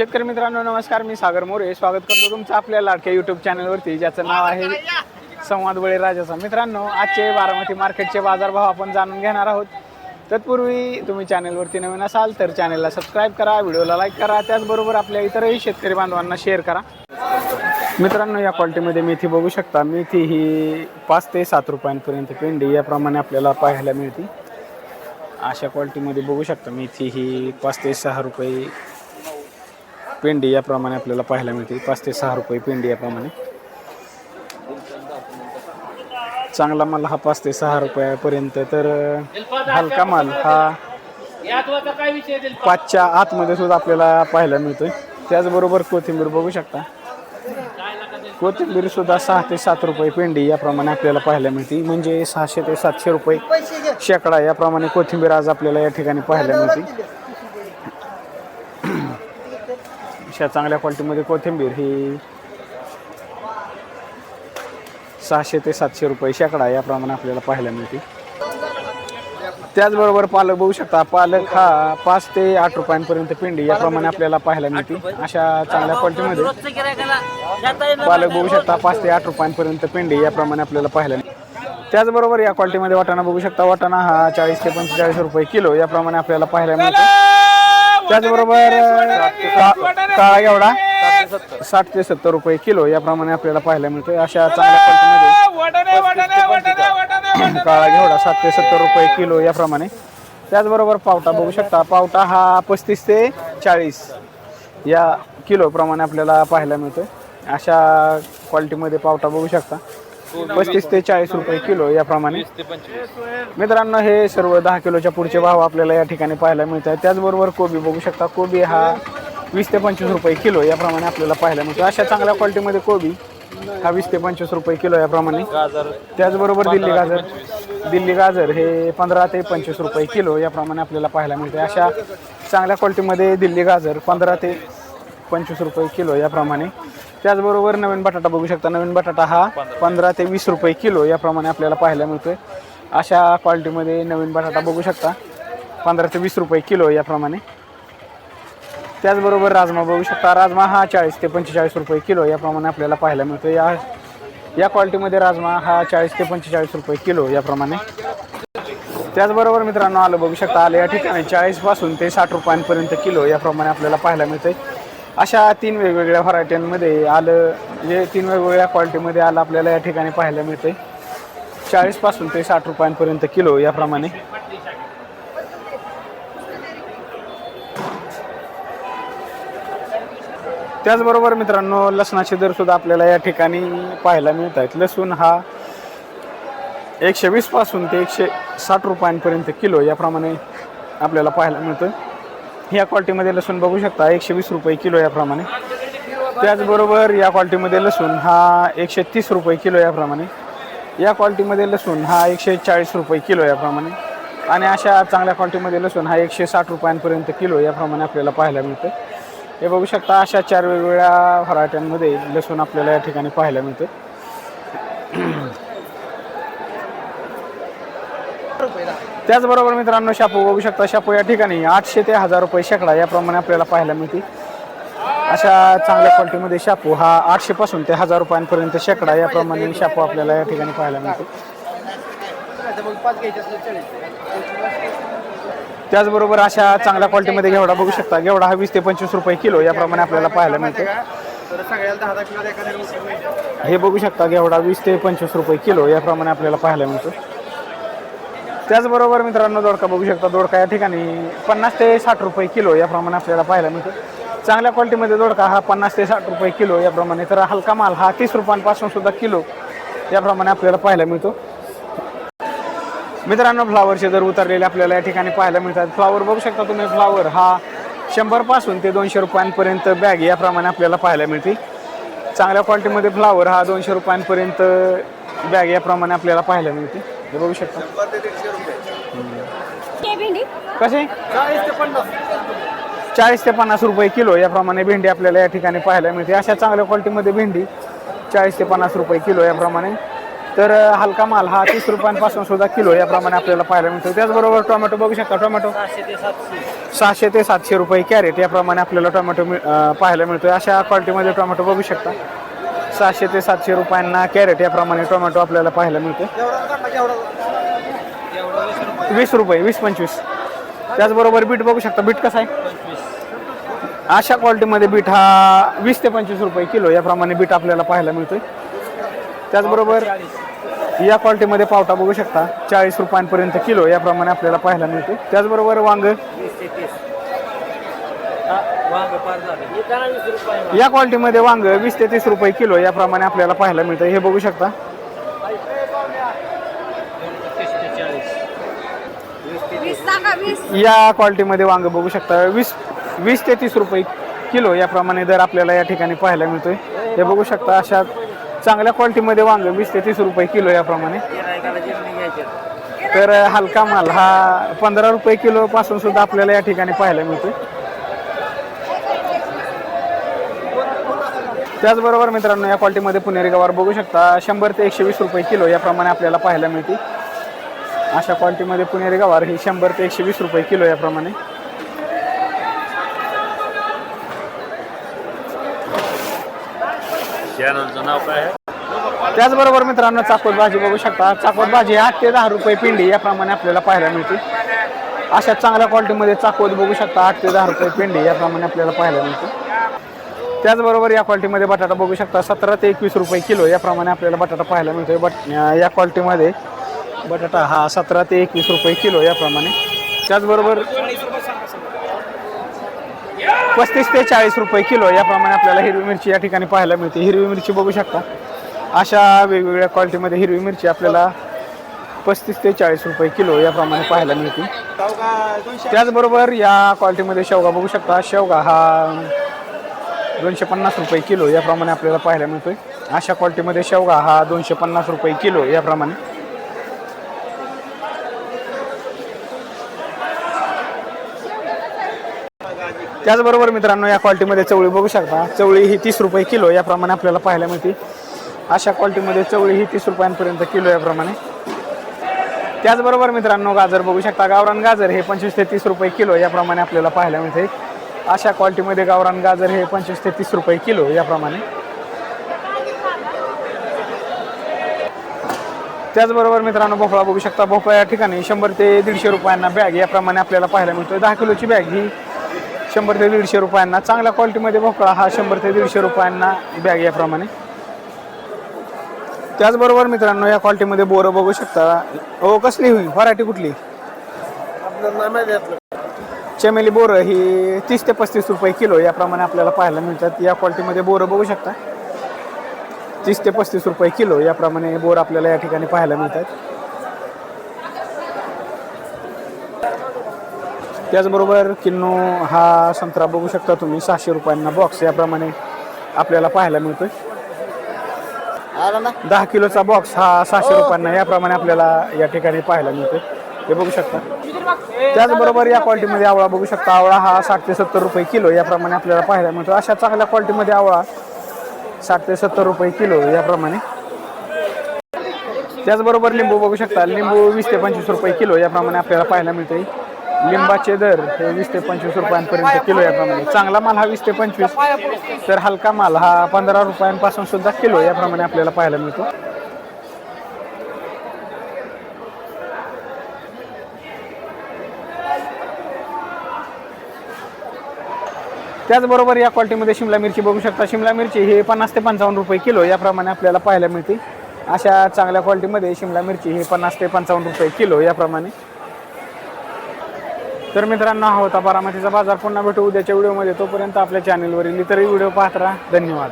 शेतकरी मित्रांनो नमस्कार. मी सागर मोरे. स्वागत करतो तुमचं आपल्या लाडक्या यूट्यूब चॅनलवरती ज्याचं नाव आहे संवाद बळीराजाचा मित्रांनो आजचे बारामती मार्केटचे बाजारभाव आपण जाणून घेणार आहोत. तत्पूर्वी तुम्ही चॅनलवरती नवीन असाल तर चॅनलला सबस्क्राईब करा व्हिडिओला लाईक करा त्याचबरोबर आपल्या इतरही शेतकरी बांधवांना शेअर करा. मित्रांनो या क्वालिटीमध्ये मेथी बघू शकता. मेथी ही पाच ते सात रुपयांपर्यंत पेंडी याप्रमाणे आपल्याला पाहायला मिळते. अशा क्वालिटीमध्ये बघू शकता. मेथी ही पाच ते सहा रुपये पेंडी याप्रमाणे आपल्याला पाहायला मिळते. पाच ते सहा रुपये पेंडी याप्रमाणे. चांगला माल हा पाच ते सहा रुपयापर्यंत. तर हलका माल हा पाचच्या आतमध्ये सुद्धा आपल्याला पाहायला मिळतोय. त्याचबरोबर कोथिंबीर बघू शकता. कोथिंबीर सुद्धा सहा ते सात रुपये पेंडी याप्रमाणे आपल्याला पाहायला मिळते. म्हणजे सहाशे ते सातशे रुपये शेकडा याप्रमाणे कोथिंबीर आज आपल्याला या ठिकाणी पाहायला मिळते. अशा चांगल्या क्वालिटीमध्ये कोथिंबीर ही सहाशे ते सातशे रुपये शेकडा याप्रमाणे आपल्याला पाहायला मिळते. त्याचबरोबर पालक बघू शकता पालक हा पाच ते आठ रुपयांपर्यंत पिंडी याप्रमाणे आपल्याला पाहायला मिळते. अशा चांगल्या क्वालिटीमध्ये पालक बघू शकता पाच ते आठ रुपयांपर्यंत पेंडी याप्रमाणे आपल्याला पाहायला मिळते. त्याचबरोबर या क्वालिटीमध्ये वाटाणा बघू शकता वाटाणा हा चाळीस ते पंचेचाळीस रुपये किलो याप्रमाणे आपल्याला पाहायला मिळतो. त्याचबरोबर का- काळा एवढा? साठ ते सत्तर. रुपये किलो याप्रमाणे आपल्याला पाहायला मिळतो अशा चांगल्या क्वालिटीमध्ये काळा घेवडा सात ते सत्तर रुपये किलो याप्रमाणे. त्याचबरोबर पावटा बघू शकता. पावटा हा पस्तीस ते चाळीस या किलो प्रमाणे आपल्याला पाहायला मिळतोय. अशा क्वालिटीमध्ये पावटा बघू शकता. पस्तीस ते चाळीस रुपये किलो याप्रमाणे. मित्रांनो हे सर्व दहा किलोच्या पुढचे भाव आपल्याला या ठिकाणी पाहायला मिळत आहे त्याचबरोबर कोबी बघू शकता. कोबी हा वीस ते पंचवीस रुपये किलो याप्रमाणे आपल्याला पाहायला मिळतो. अशा चांगल्या क्वालिटीमध्ये कोबी हा वीस ते पंचवीस रुपये किलो याप्रमाणे. त्याचबरोबर दिल्ली गाजर. दिल्ली गाजर हे पंधरा ते पंचवीस रुपये किलो याप्रमाणे आपल्याला पाहायला मिळते. अशा चांगल्या क्वालिटीमध्ये दिल्ली गाजर पंधरा ते पंचवीस रुपये किलो याप्रमाणे. त्याचबरोबर नवीन बटाटा बघू शकता. नवीन बटाटा हा पंधरा ते वीस रुपये किलो याप्रमाणे आपल्याला पाहायला मिळतोय. अशा क्वालिटीमध्ये नवीन बटाटा बघू शकता. पंधरा ते वीस रुपये किलो याप्रमाणे. त्याचबरोबर राजमा बघू शकता. राजमा हा चाळीस ते पंचेचाळीस रुपये किलो याप्रमाणे आपल्याला पाहायला मिळतो या या क्वालिटीमध्ये राजमा हा चाळीस ते पंचेचाळीस रुपये किलो याप्रमाणे. त्याचबरोबर मित्रांनो आलं बघू शकता. आलं या ठिकाणी चाळीसपासून ते साठ रुपयांपर्यंत किलो याप्रमाणे आपल्याला पाहायला मिळते अशा तीन वेगवेगळ्या व्हरायट्यांमध्ये आलं म्हणजे तीन वेगवेगळ्या क्वालिटीमध्ये आलं आपल्याला या ठिकाणी पाहायला मिळते चाळीसपासून ते साठ रुपयांपर्यंत किलो याप्रमाणे. त्याचबरोबर मित्रांनो लसणाचे दर सुद्धा आपल्याला या ठिकाणी पाहायला मिळत आहेत लसूण हा एकशे वीसपासून ते एकशे साठ रुपयांपर्यंत किलो याप्रमाणे आपल्याला पाहायला मिळतं ह्या क्वालिटीमध्ये लसूण बघू शकता एकशे वीस रुपये किलो याप्रमाणे. त्याचबरोबर या क्वालिटीमध्ये लसूण हा एकशे तीस रुपये किलो याप्रमाणे. या क्वालिटीमध्ये लसूण हा एकशे चाळीस रुपये किलो याप्रमाणे. आणि अशा चांगल्या क्वालिटीमध्ये लसूण हा एकशे साठ रुपयांपर्यंत किलो याप्रमाणे आपल्याला पाहायला मिळतं. हे बघू शकता अशा चार वेगवेगळ्या व्हरायट्यांमध्ये लसूण आपल्याला या ठिकाणी पाहायला मिळतं. त्याचबरोबर मित्रांनो शापू बघू शकता शापू या ठिकाणी आठशे ते हजार रुपये शेकडा याप्रमाणे आपल्याला पाहायला मिळते अशा चांगल्या क्वालिटीमध्ये शापू हा आठशेपासून ते हजार रुपयांपर्यंत शेकडा याप्रमाणे शापू आपल्याला या ठिकाणी पाहायला मिळते त्याचबरोबर अशा चांगल्या क्वालिटीमध्ये घेवडा बघू शकता. घेवडा हा वीस ते पंचवीस रुपये किलो याप्रमाणे आपल्याला पाहायला मिळते. हे बघू शकता घेवडा वीस ते पंचवीस रुपये किलो याप्रमाणे आपल्याला पाहायला मिळतो. त्याचबरोबर मित्रांनो दोडका बघू शकता. दोडका या ठिकाणी पन्नास ते साठ रुपये किलो याप्रमाणे आपल्याला पाहायला मिळतो. चांगल्या क्वालिटीमध्ये दोडका हा पन्नास ते साठ रुपये किलो याप्रमाणे. तर हलका माल हा तीस रुपयांपासून सुद्धा किलो याप्रमाणे आपल्याला पाहायला मिळतो. मित्रांनो फ्लावरचे दर उतरलेले आपल्याला या ठिकाणी पाहायला मिळतात. फ्लावर बघू शकता तुम्ही. फ्लावर हा शंभरपासून ते दोनशे रुपयांपर्यंत बॅग याप्रमाणे आपल्याला पाहायला मिळते चांगल्या क्वालिटीमध्ये फ्लावर हा दोनशे रुपयांपर्यंत बॅग याप्रमाणे आपल्याला पाहायला मिळते हे बघू शकता. कसे चाळीस ते पन्नास. रुपये किलो याप्रमाणे भेंडी आपल्याला या ठिकाणी पाहायला मिळते. अशा चांगल्या क्वालिटीमध्ये भेंडी चाळीस ते पन्नास रुपये किलो याप्रमाणे. तर हलका माल हा तीस रुपयांपासून सुद्धा किलो याप्रमाणे आपल्याला पाहायला मिळतो. त्याचबरोबर टोमॅटो बघू शकता. टोमॅटो सहाशे ते सातशे. रुपये कॅरेट याप्रमाणे आपल्याला टोमॅटो पाहायला मिळतो अशा क्वालिटीमध्ये टोमॅटो बघू शकता. सहाशे ते सातशे रुपयांना कॅरेट याप्रमाणे टोमॅटो आपल्याला पाहायला मिळतो वीस रुपये वीस पंचवीस. त्याचबरोबर बीट बघू शकता. बीट कसा आहे? अशा क्वालिटीमध्ये बीट हा वीस ते पंचवीस रुपये किलो याप्रमाणे बीट आपल्याला पाहायला मिळतोय. त्याचबरोबर या क्वालिटीमध्ये पावटा बघू शकता. चाळीस रुपयांपर्यंत किलो याप्रमाणे आपल्याला पाहायला मिळते त्याचबरोबर वांग या क्वालिटीमध्ये वांग वीस ते तीस रुपये किलो याप्रमाणे आपल्याला पाहायला मिळतं. हे बघू शकता. या क्वालिटीमध्ये वांग बघू शकता. वीस वीस ते तीस रुपये किलो याप्रमाणे दर आपल्याला या ठिकाणी पाहायला मिळतोय. हे बघू शकता अशा चांगल्या क्वालिटीमध्ये वांग वीस ते तीस रुपये किलो याप्रमाणे. तर हलका माल हा पंधरा रुपये किलो पासून सुद्धा आपल्याला या ठिकाणी पाहायला मिळतोय. त्याचबरोबर मित्रांनो या क्वालिटीमध्ये पुणेरी गवार बघू शकता. शंभर ते एकशे वीस रुपये किलो याप्रमाणे आपल्याला पाहायला मिळते अशा क्वालिटीमध्ये पुणेरी गवार ही शंभर ते एकशे वीस रुपये किलो याप्रमाणे. नाव काय त्याचबरोबर मित्रांनो चाकोत भाजी बघू शकता. चाकोत भाजी आठ ते दहा रुपये पिंडी याप्रमाणे आपल्याला पाहायला मिळते अशा चांगल्या क्वालिटीमध्ये चाकोत बघू शकता. आठ ते दहा रुपये पिंडी याप्रमाणे आपल्याला पाहायला मिळते त्याचबरोबर या क्वालिटीमध्ये बटाटा बघू शकता सतरा ते एकवीस रुपये किलो याप्रमाणे आपल्याला बटाटा पाहायला मिळतो बट या क्वालिटीमध्ये बटाटा हा सतरा ते एकवीस रुपये किलो याप्रमाणे. त्याचबरोबर पस्तीस ते चाळीस रुपये किलो याप्रमाणे आपल्याला हिरवी मिरची या ठिकाणी पाहायला मिळते. हिरवी मिरची बघू शकता. अशा वेगवेगळ्या क्वालिटीमध्ये हिरवी मिरची आपल्याला पस्तीस ते चाळीस रुपये किलो याप्रमाणे पाहायला मिळते. त्याचबरोबर या क्वालिटीमध्ये शेवगा बघू शकता. शेवगा हा दोनशे पन्नास रुपये किलो याप्रमाणे आपल्याला पाहायला मिळतोय. अशा क्वालिटीमध्ये शेवगा हा दोनशे पन्नास रुपये किलो याप्रमाणे. त्याचबरोबर मित्रांनो या क्वालिटीमध्ये चवळी बघू शकता. चवळी ही तीस रुपये किलो याप्रमाणे आपल्याला पाहायला मिळते. अशा क्वालिटीमध्ये चवळी ही तीस रुपयांपर्यंत किलो याप्रमाणे. त्याचबरोबर मित्रांनो गाजर बघू शकता. गावरान गाजर हे पंचवीस ते तीस रुपये किलो याप्रमाणे आपल्याला पाहायला मिळते. अशा क्वालिटीमध्ये गावरान गाजर हे पंचवीस ते तीस रुपये किलो याप्रमाणे. त्याचबरोबर मित्रांनो भोपळा बघू शकता. भोपळा या ठिकाणी शंभर ते दीडशे रुपयांना बॅग याप्रमाणे आपल्याला पाहायला मिळतो दहा किलोची बॅग ही शंभर ते दीडशे रुपयांना चांगल्या क्वालिटीमध्ये भोपळा हा शंभर ते दीडशे रुपयांना बॅग याप्रमाणे. त्याचबरोबर मित्रांनो या क्वालिटीमध्ये बोरं बघू शकता. हो कसली होईल व्हरायटी कुठली? चमेली बोरं ही तीस ते पस्तीस रुपये किलो याप्रमाणे आपल्याला पाहायला मिळतात. या क्वालिटीमध्ये बोरं बघू शकता. तीस ते पस्तीस रुपये किलो याप्रमाणे बोर आपल्याला या ठिकाणी पाहायला मिळतात. त्याचबरोबर किन्नू हा संत्रा बघू शकता तुम्ही सहाशे रुपयांना बॉक्स याप्रमाणे आपल्याला पाहायला मिळतोय. दहा किलोचा बॉक्स हा सहाशे रुपयांना याप्रमाणे आपल्याला या ठिकाणी पाहायला मिळतोय. हे बघू शकता. त्याचबरोबर या क्वालिटीमध्ये आवळा बघू शकता. आवळा हा साठ ते सत्तर रुपये किलो याप्रमाणे आपल्याला पाहायला मिळतो. अशा चांगल्या क्वालिटीमध्ये आवळा साठ ते सत्तर रुपये किलो याप्रमाणे. त्याचबरोबर लिंबू बघू शकता. लिंबू वीस ते पंचवीस रुपये किलो याप्रमाणे आपल्याला पाहायला मिळते लिंबाचे दर हे वीस ते पंचवीस रुपयांपर्यंत किलो याप्रमाणे. चांगला माल हा वीस ते पंचवीस. तर हलका माल हा पंधरा रुपयांपासून सुद्धा किलो याप्रमाणे आपल्याला पाहायला मिळतो. त्याचबरोबर या क्वालिटीमध्ये शिमला मिरची बघू शकता. शिमला मिरची ही पन्नास ते पंचावन्न रुपये किलो याप्रमाणे आपल्याला पाहायला मिळते. अशा चांगल्या क्वालिटीमध्ये शिमला मिरची हे पन्नास ते पंचावन्न रुपये किलो याप्रमाणे. तर मित्रांनो हा होता बारामतीचा बाजार. पुन्हा भेटू उद्याच्या व्हिडिओमध्ये. तोपर्यंत आपल्या चॅनलवरील इतरही व्हिडिओ पाहत राहा. धन्यवाद.